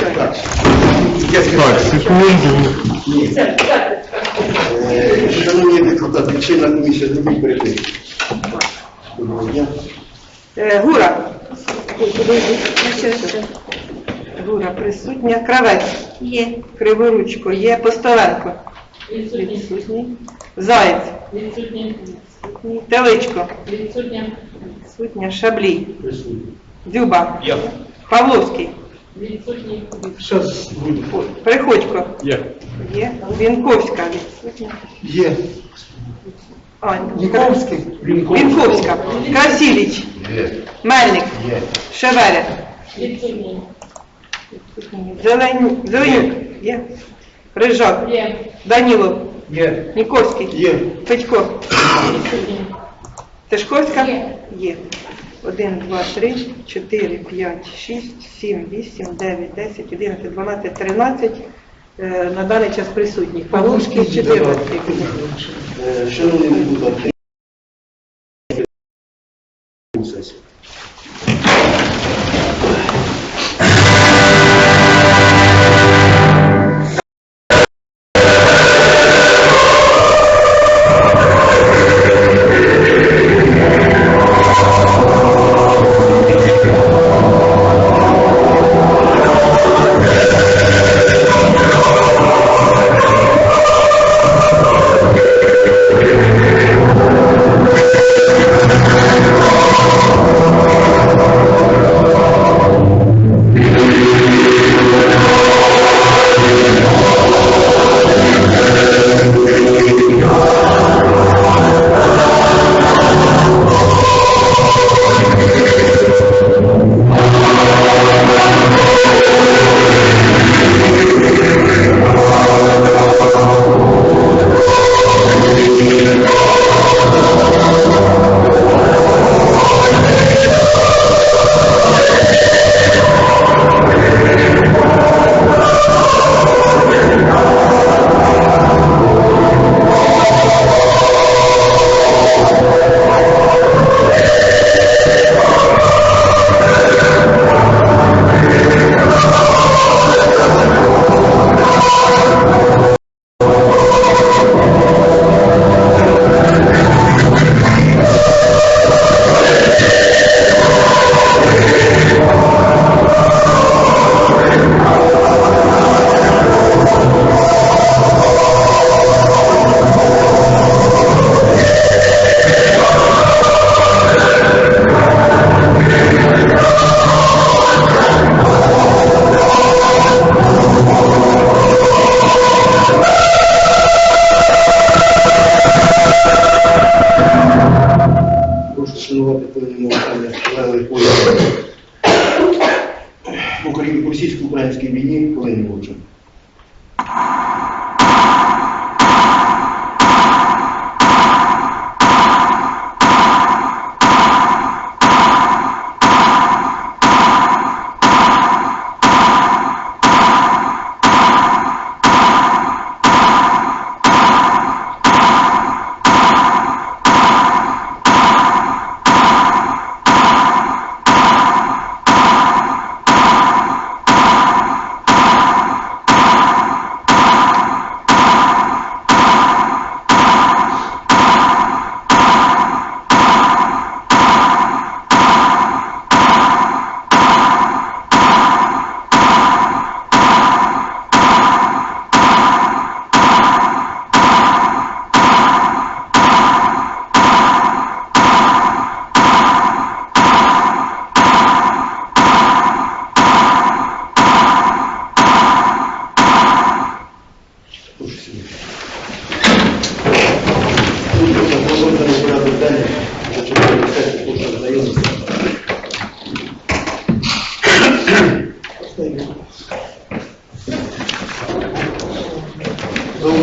Так, Так, секунду. Шановні депутати, члена комісії, зробіть переписку. Доброго дня. Е, Гура. Гура присутня. Кравець. Є. Криворучко. Є. Постовенко. Відсутній. Заєць. Відсутній. Теличко. Відсутня. Відсутня. Шаблій. Присутні. Дзюба. Я. Павловський. Відсутня. Зараз буде. Приходько. Є. Є. Вінковська. Відсутня. Є. А, Ніковський. Вінковська. Красіліч. Є. Мельник. Є. Шеверя. Відсутня. Зелень... Зеленюк. Є. Рижак. Є. Данілов. Є. Нікольський. Є. Федько. Відсутня. Тишковська? Є. Є. 1, 2, 3, 4, 5, 6, 7, 8, 9, 10, 11, 12, 13. Е, На даний час присутніх. Павлушки 14. Е, Шановні депутати,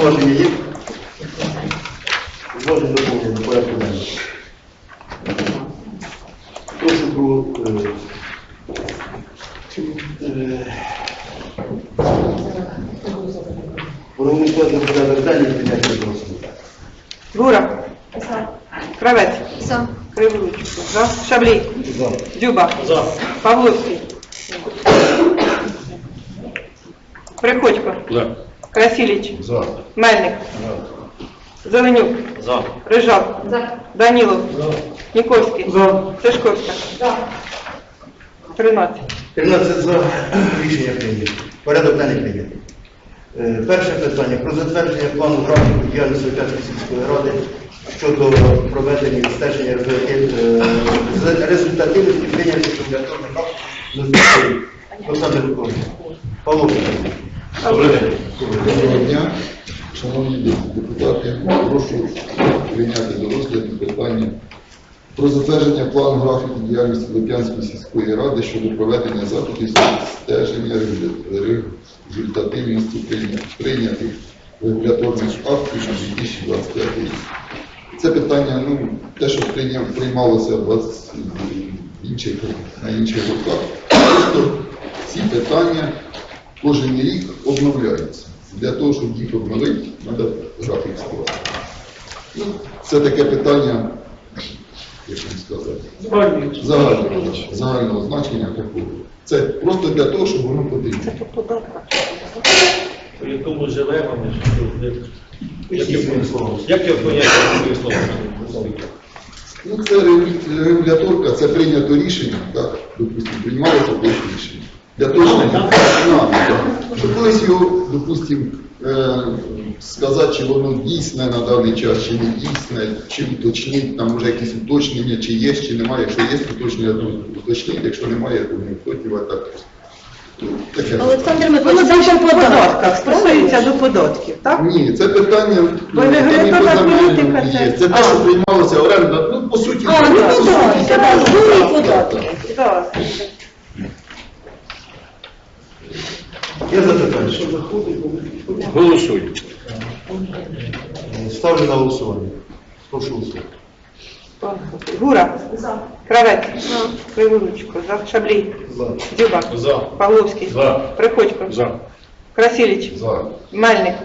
Зауваження є? Зауваження доповнення до порядку денного. Прошу про е, е, про унікальний порядок денний і прийняття голосування. Гура. Кравець. За. Криворучко. За. Шаблій. За. Дзюба. За. Павловський. Приходько, За. Красиліч, За. Мельник, Зеленюк, За. Рижак, За. Данілов, Нікольський, Сашковська. 13. 13 за рішення прийнято. Порядок денний прийнятий. Е, Перше питання про затвердження плану графіку діяльності Лук'янської сільської ради щодо проведення відстеження результатив- е, результативності прийняття регуляторних актів на Олександр Миколаївич. Павло Миколаївич. Доброго дня, шановні депутати, прошу прийняти до розгляду питання про затвердження плану графіку діяльності Лип'янської сільської ради щодо проведення заходів з стеження результативності прийнятих регуляторних актів на 2025 рік. Це питання, ну, те, що приймалося в 20 інших, на інших роках. Просто ці питання кожен рік обновляються. Для того, щоб їх обновити, треба графік скласти. Ну, це таке питання, як вам сказати, загального, загального значення такого. Це просто для того, щоб воно потрібно. По. По якому живемо. Як я поняття своє слово? Ну, це регу- регуляторка, це прийнято рішення, так, допустимо, приймалося колись рішення. Для того, щоб, щоб колись його, допустимо, е, сказати, чи воно дійсне на даний час, чи не дійсне, чи уточнити, там може якісь уточнення, чи є, чи немає. Якщо є уточнення, то уточнити, якщо немає, то не уточнювати так. Ну, Олександр Миколаївич, це по по податках, стосується до податків, так? Ні, це питання Бо ну, там і регуляторна політика є. це- Це те, що приймалося оренда, ну, по суті, А, ну по суті, податки, так, так, жури так, податки. так. Так. Є запитання? Голосуй. Ставлю на голосування. Прошу голосувати. Гура, За. Кравець, Криворучко, за Шаблій, За. Дзюба, За. Павловський, За. Приходько, За. Красиліч, За. Мельник,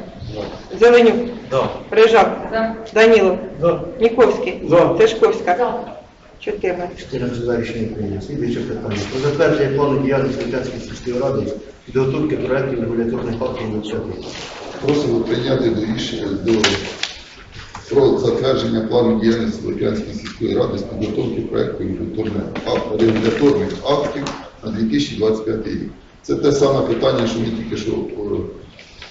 Зеленюк, За. Рижак, За. Данілов, За. Нікольський, За. Тишковська. За. 14. 14 за рішення прийнято. Слідуюче питання. Про затвердження плану діяльності Лук'янської сільської ради, підготовки проєктів регуляторних актів на бюджету. Просимо прийняти до рішення до про затвердження плану діяльності Лук'янської сільської ради з підготовки проекту регуляторних актів на 2025 рік. Це те саме питання, що ми тільки що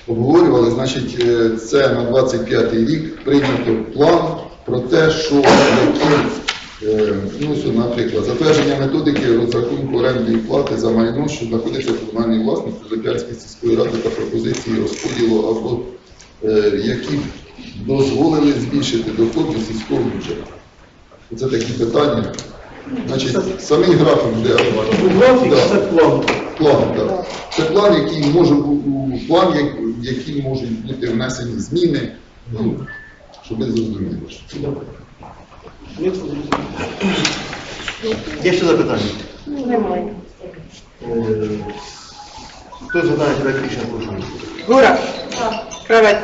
обговорювали. Значить, е, це на 25 рік прийнято план про те, що які, е, ну, що, наприклад, затвердження методики розрахунку орендної плати за майно, що знаходиться в комунальній власності Лип'янської сільської ради та пропозиції розподілу або е, які дозволили збільшити доходи сільського бюджету. Це такі питання. Значить, самий графік де Графік Да. це план. план, так. Це план, який може план, який можуть бути внесені зміни. Ну, щоб ви зрозуміли. Є ще запитання? Немає. Е, Хто задає проєкт рішення, голосувати. Гура, За. Кравець,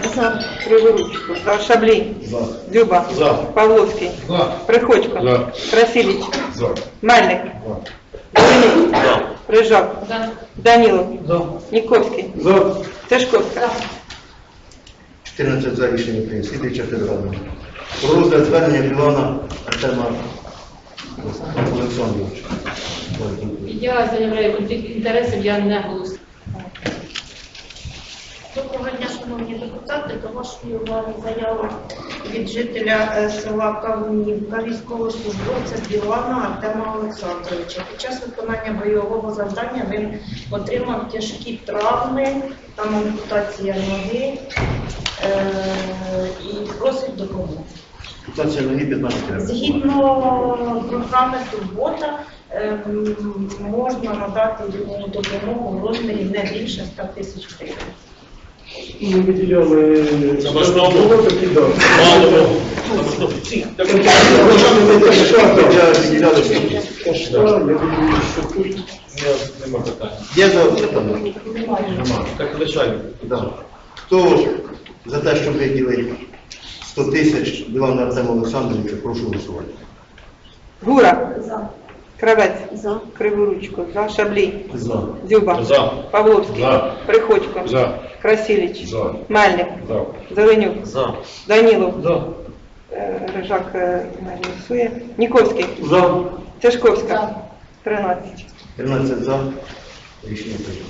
Криворучко, за Шаблій, За. Дзюба, За. Павловський, Приходько, За. Красиліч, За. Мельник, Зеленюк, За. Рижак, За. Данілов, За. Нікольський, Тишковська. 14 за рішення прийнято. Слідуюче питання. Про розгляд звернення Білана Артема Олександровича. Я заявляю конфлікт інтересів, я не голосую. Доброго дня, шановні депутати. До вашої уваги заява від жителя е, села Кавунівка, військовослужбовця Білана Артема Олександровича. Під час виконання бойового завдання він отримав тяжкі травми, там ампутація ноги е, і просить допомоги. Ситуація ноги 15 років. Згідно програми Турбота ем, можна надати йому допомогу в розмірі не більше 100 тисяч гривень. Ми виділяли такі да. Мало. Там, всіх. Так, Для виділяли скільки? Кашта, я думаю, що тут Нема питань. Є запитання? Так, звичайно. Хто за те, щоб виділити 100 тисяч Білану Артему Олександровичу, прошу голосувати. Гура, Кравець, За. Криворучко, за, Шаблій, За. Дзюба, За. Павловський, За. Приходько, За. Красиліч, За. Мельник, За. Зеленюк, За. Данілов, За. е, Рижак не голосує, Ніковський, За. Тяжковська, За. 13. 13 за. Рішення прийнято.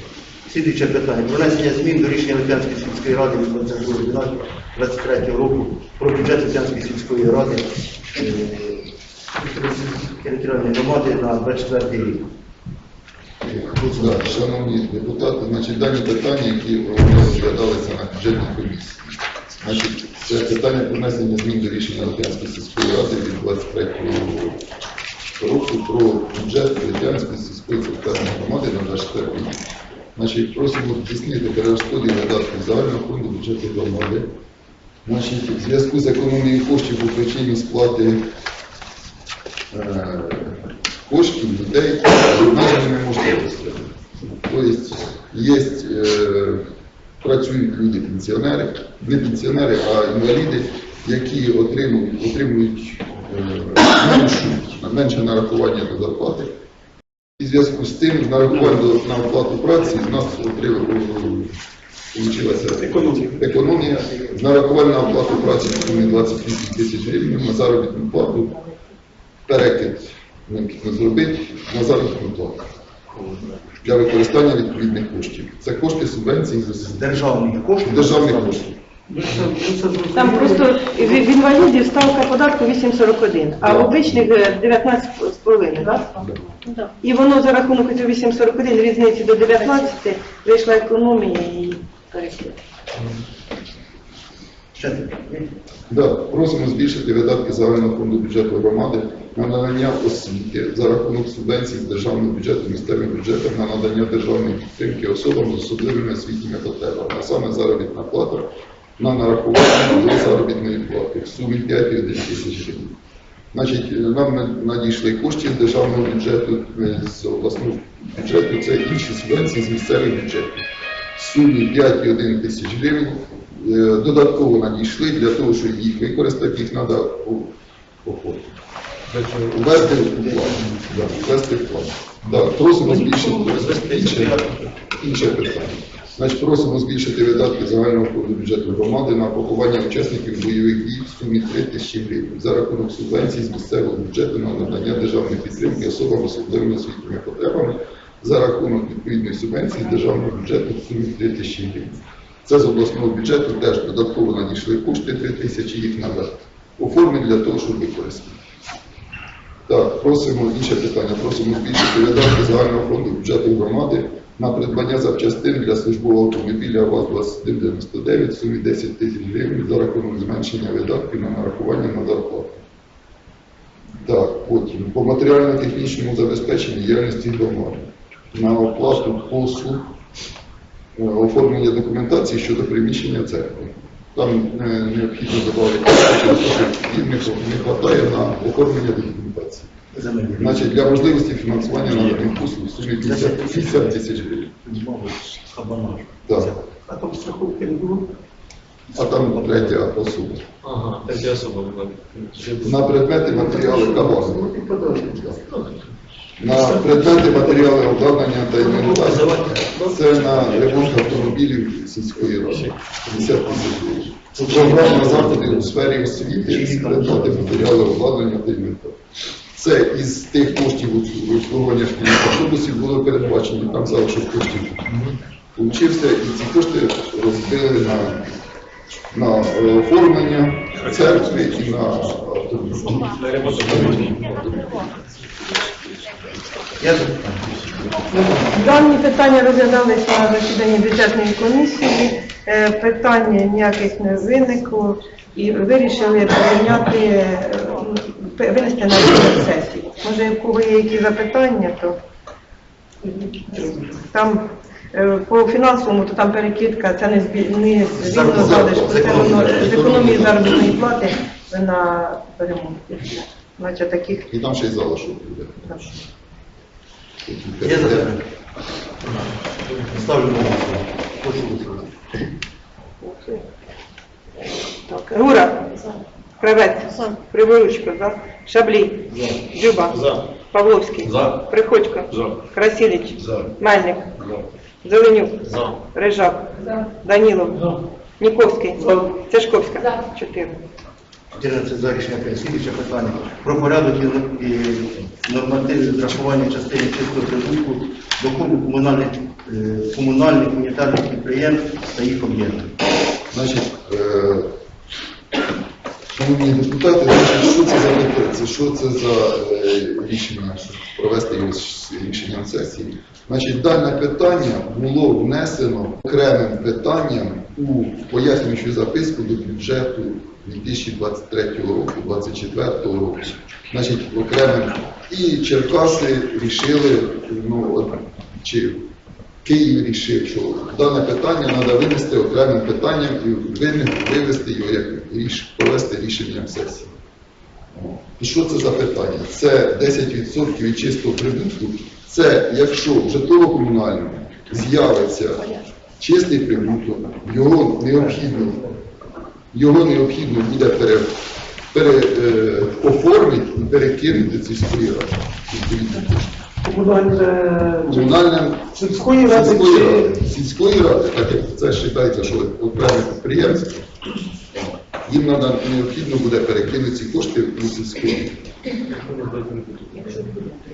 Слідуюче питання. Про внесення змін до рішення Лук'янської сільської ради від 22.12.23 року про бюджет Лук'янської сільської ради е, територіальної громади на 24 рік. Так, Шановні депутати, значить, дані питання, які розглядалися на бюджетній комісії. Значить, це питання про внесення змін до рішення Литянської сільської ради від 23 року про бюджет Литянської сільської територіальної громади на 24 рік. Значить, просимо здійснити перерозподіл видатків загального фонду бюджету громади. Значить, в зв'язку з економією коштів по причині сплати е, коштів людей з обмеженими можливостями. Тобто є, е, працюють люди пенсіонери, не пенсіонери, а інваліди, які отримують, отримують е, меншу, менше нарахування до зарплати. І в зв'язку з тим нарахування до- на оплату праці в нас вийшла Економія. з нарахування на оплату праці 28 тисяч гривень на заробітну плату перекид необхідно зробити на заробітну плату для використання відповідних коштів. Це кошти субвенцій з З державних коштів. державних коштів. Там просто в інвалідів ставка податку 8,41, а в обичних е, 19,5, так? Да. І воно за рахунок цього 8,41 різниці до 19 вийшла економія і таке. Да, просимо збільшити видатки загального фонду бюджету громади на надання освіти за рахунок субвенцій з державного бюджету місцевим бюджетом на надання державної підтримки особам з особливими освітніми потребами, а саме заробітна плата на нарахування до заробітної плати в сумі 5,1 тисяч гривень. Значить, е, нам надійшли кошти з державного бюджету, е, з обласного бюджету, це інші субвенції з місцевих бюджетів. В сумі 5,1 тисяч гривень. Е, Додатково надійшли для того, щоб їх використати, їх треба ввести в план. Ввести в план. Просимо збільшити інше питання. Значить, просимо збільшити видатки загального фонду бюджету громади на поховання учасників бойових дій в сумі 3 тисячі гривень за рахунок субвенцій з місцевого бюджету на надання державної підтримки особам з особливими освітніми потребами за рахунок відповідної субвенції з державного бюджету в сумі 3 тисячі гривень. Це з обласного бюджету теж додатково надійшли кошти 3 тисячі, їх треба оформити для того, щоб використати. Так, просимо інше питання. Просимо збільшити видатки загального фонду бюджету громади на придбання запчастин для службового автомобіля ВАЗ-2199 в сумі 10 тисяч гривень за рахунок зменшення видатків на нарахування на зарплату. Так, потім по матеріально-технічному забезпеченню діяльності громади на оплату послуг е, оформлення документації щодо приміщення церкви. Там е, необхідно додати, не вистачає на оформлення документації. Значить, для можливості фінансування наданих послуг в сумі 50 50 тисяч гривень. Так. А там страховки не було? А там третя особа. Ага, третя особа була. На предмети матеріали кабази. На предмети матеріали обладнання та інвентар. Це на ремонт автомобілів сільської ради. 50 тисяч гривень. Програма заходи у сфері освіти, предмети матеріали обладнання та інвентар. Це із тих коштів обслуговування шкільних автобусів було передбачено, там залишок коштів получився, і ці кошти розбили на, на е, оформлення церкви і на запитаю. Дані питання розглядалися на засіданні бюджетної комісії. Е, Питання ніяких не виникло і вирішили прийняти, е, винести на сесії. Може, у кого є які запитання, то там е, по фінансовому, то там перекидка, це не збі- не залишку, з це економії воно заробітної з економії заробітної плати на ремонт. Значить, таких І там ще й залишок буде. Є запитання? Ставлю на голосування. Хочу голосувати. Так, Гура, Кравець, За. Криворучко, за. Шаблій, Дзюба, За. Павловський. За. Приходько. За. Красиліч. За. Мельник. За. Зеленюк. За. Рижак. За. Данілов. За. Ніковський. За. Цешковська. За. 4. 14 за рішення прийнято. Питання. Про порядок і і нормативи відрахування частини чистого прибутку доходу комунальних, е, комунальних унітарних підприємств та їх об'єктів. Значить, е, шановні депутати, що це за мети- що це за рішення, провести рішенням сесії? Значить, дане питання було внесено окремим питанням у пояснюючу записку до бюджету 2023 року, 2024 року. Значить, окремим. І Черкаси рішили, ну, от, чи Київ рішив, що дане питання треба винести окремим питанням і вивести його як ріш, провести рішенням сесії. І що це за питання? Це 10% від чистого прибутку. Це якщо в житлово-комунальному з'явиться чистий прибуток, його необхідно, його необхідно буде пере, пере, е, оформити і перекинути ці свої Комунальним сільської ради сільської ради, так як це вважається, що окреме підприємство, їм треба необхідно буде перекинути ці кошти у сільську.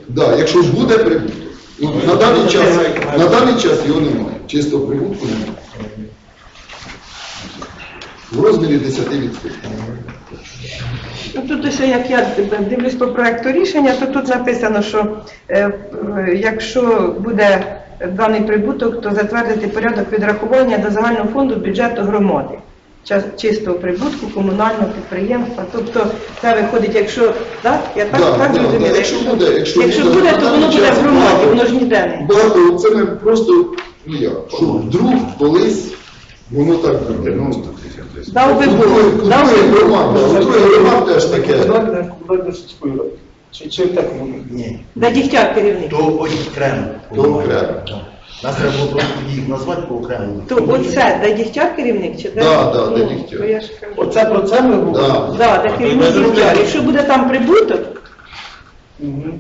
Да, якщо ж буде прибуток. Ну, на, даний час, на даний час його немає. Чистого прибутку немає. В розмірі 10%. Ну, тут ще, як я дивлюсь по проекту рішення, то тут написано, що е, е, якщо буде даний прибуток, то затвердити порядок відрахування до загального фонду бюджету громади. Час- Чистого прибутку комунального підприємства. Тобто це виходить, якщо так, я так, Да, так да, зрозуміла. да, якщо буде, якщо якщо буде, буде, то воно буде в громаді, воно ж ніде не. Це ми просто, ну як, що вдруг колись воно так буде. Ну, Дав би у Бог, дав би Бог. громад, да, громад теж таке. комунальне комунальне сільської ради? Чи, чи так воно? Ні. Де дігтяр керівник. То окремо. То окремо. Нас треба було просто їх назвати по окремо. То оце, де дігтяр керівник чи де? Да, да, де Ну, Дігтяр. то я ж кажу. Оце про це ми говоримо? Да. Да, де керівник дігтяр. Якщо буде там прибуток, Мгм.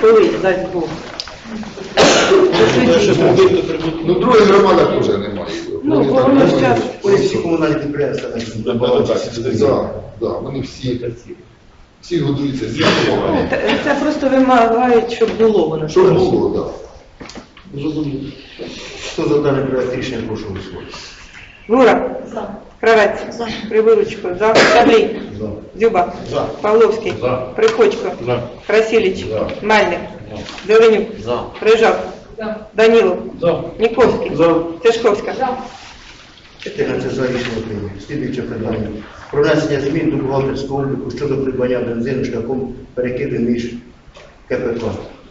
колись дасть Бог. Що. Ну, других громадах теж немає. Ну, Вони бо так воно ж час- Вони всі комунальні підприємства Так, Да, да, вони всі, всі годуються з Ну, Це просто вимагають, щоб було воно. Що було, так. Зрозуміло. Хто за даний проект рішення, прошу голосувати. Гура, За. Кравець, Прибиручко, за, Шаблій, За. Дзюба, За. Павловський, За. Приходько, За. Красиліч, За. Мельник, Зеленюк, За. Рижак, За. Данілов, За. Ніковський, За. Цешковська. За. 14 за рішення прийнято. Слідуюче питання. Про внесення змін до бухгалтерського обліку щодо придбання бензину шляхом перекиду між КПК.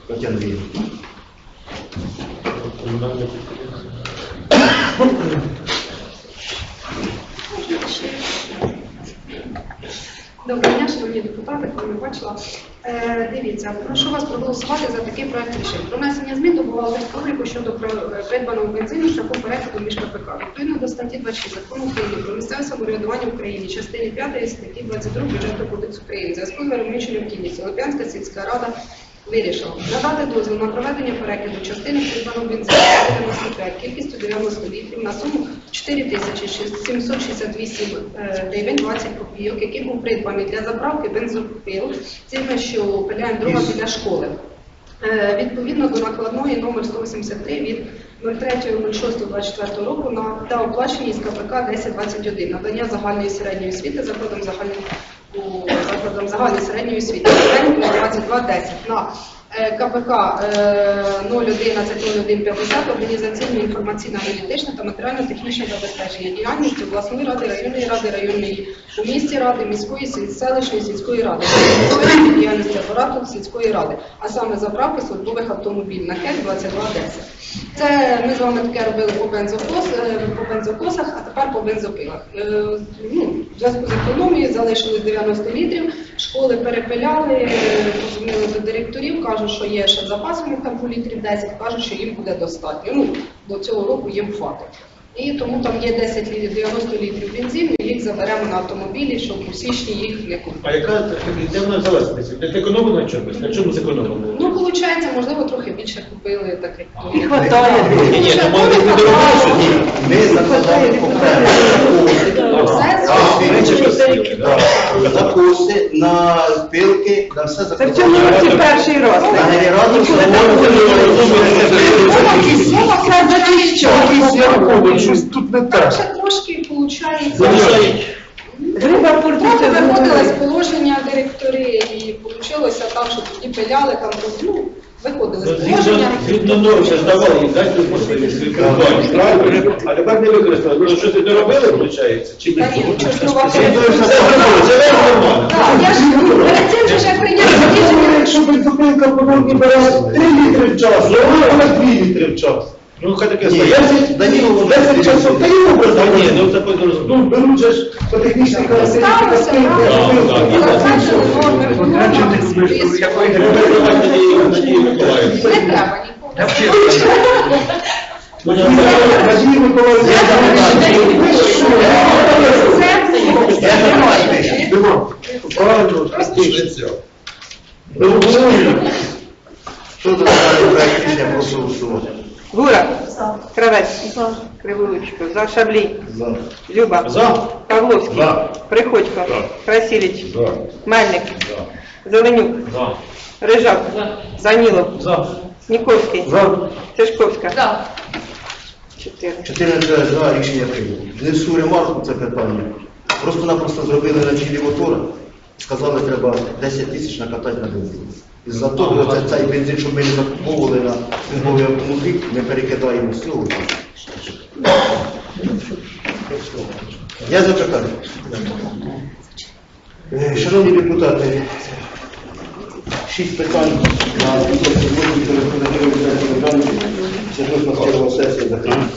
Тетяна Андріївна. Доброго дня, шановні депутати, кого не бачила. Е, дивіться, прошу вас проголосувати за такий проект рішень. Про внесення змін до бухгалтерського обліку щодо е, придбаного бензину шляхом перекладу між КПК. Відповідно до статті 26 Закону України про місцеве самоврядування в Україні, частини 5 статті 22 Бюджетного кодексу України, зв'язку з виробничою кількістю Лип'янська сільська рада вирішила надати дозвіл на проведення перегляду частини придбаного бензину 95 кількістю 90 літрів на суму 4768 е, гривень 20 копійок, який був придбаний для заправки бензопил, цими, що пиляємо дрова біля школи. Е, Відповідно до накладної номер 183 від 03.06.24 року на та оплачені із КПК 1021 надання загальної середньої освіти закладом загальної середньої освіти. 2210 на КПК е, 011-0150 організаційне інформаційне аналітичне та матеріально-технічне забезпечення діяльності обласної ради, районної ради, районної у місті ради, міської, селищної сільської ради, діяльності апарату сільської ради, а саме заправки службових автомобілів на КЕК 2210. Це ми з вами таке робили по е, бензокосах, а тепер по бензопилах. Е, Ну, зв'язку з економією залишилось 90 літрів, школи перепиляли, е, позвонили до директорів, кажуть, що є ще запас у них там по літрів 10, кажуть, що їм буде достатньо. Ну, до цього року їм хватить. І тому там є 10 літрів, 90 літрів бензину, їх заберемо на автомобілі, щоб у січні їх не купити. А яка де вона економили на чомусь? На чому зекономили? Ну, виходить, можливо, трохи більше купили таких. І хватає. Ні, ні, ну може не доробили? Ні, ми закладали Так, Так. запуси на пилки, на все Це в цьому році перший раз. На генератор. Мова Це що? Щось тут не так. Перше трошки виходить. Залишають. Гриба портиться. Трохи виходили з положення директори і вийшло так, що тоді пиляли там, ну, виходили з положення. згідно норм ще здавали, їм дайте можливість використання, правильно? А тепер не використали. Ну, щось не доробили, виходить? Чи? Та ні, нічого ж нова Це нормально, це нормально. Так, я ж перед цим же прийняли рішення. Якщо би зупинка по нормі бере 3 літри в час, то вона 2 літри в час. Ну, хай таке стоїть. Даніло, 10 часов, та й образ. Та ні, ну це потім Ну, беруть же ж по технічній характеристиці Сталося, так. зупинки. Затверджили норми по нормах. Треба давати Надії Надії Миколаївні. Не треба нікого. Надії Миколаївні, ви що? Я не маю. Нема. Правильно, Швеція. Що за даний проект рішення прошу голосувати? Гура. Кравець. Кривулучко. За Шаблій. За. Люба. За. Павловський. За. Приходько. За. Красиліч. За. Мельник. Зеленюк. За. Рижак. Данілов. За. Ніковський. За. Цешковська. Чотири. 14 за рішення прийнято. Внесу ремарку це питання. Просто-напросто зробили на чилі мотора. Сказали, треба 10 тисяч накатати на бензин. І за того це, цей бензин, щоб ми не закуповували на службовий автомобіль, ми перекидаємо з цього. Я запитаю. Е, Шановні депутати, шість питань на сьогодні телефонуємо Це сьогодні сесія закрита.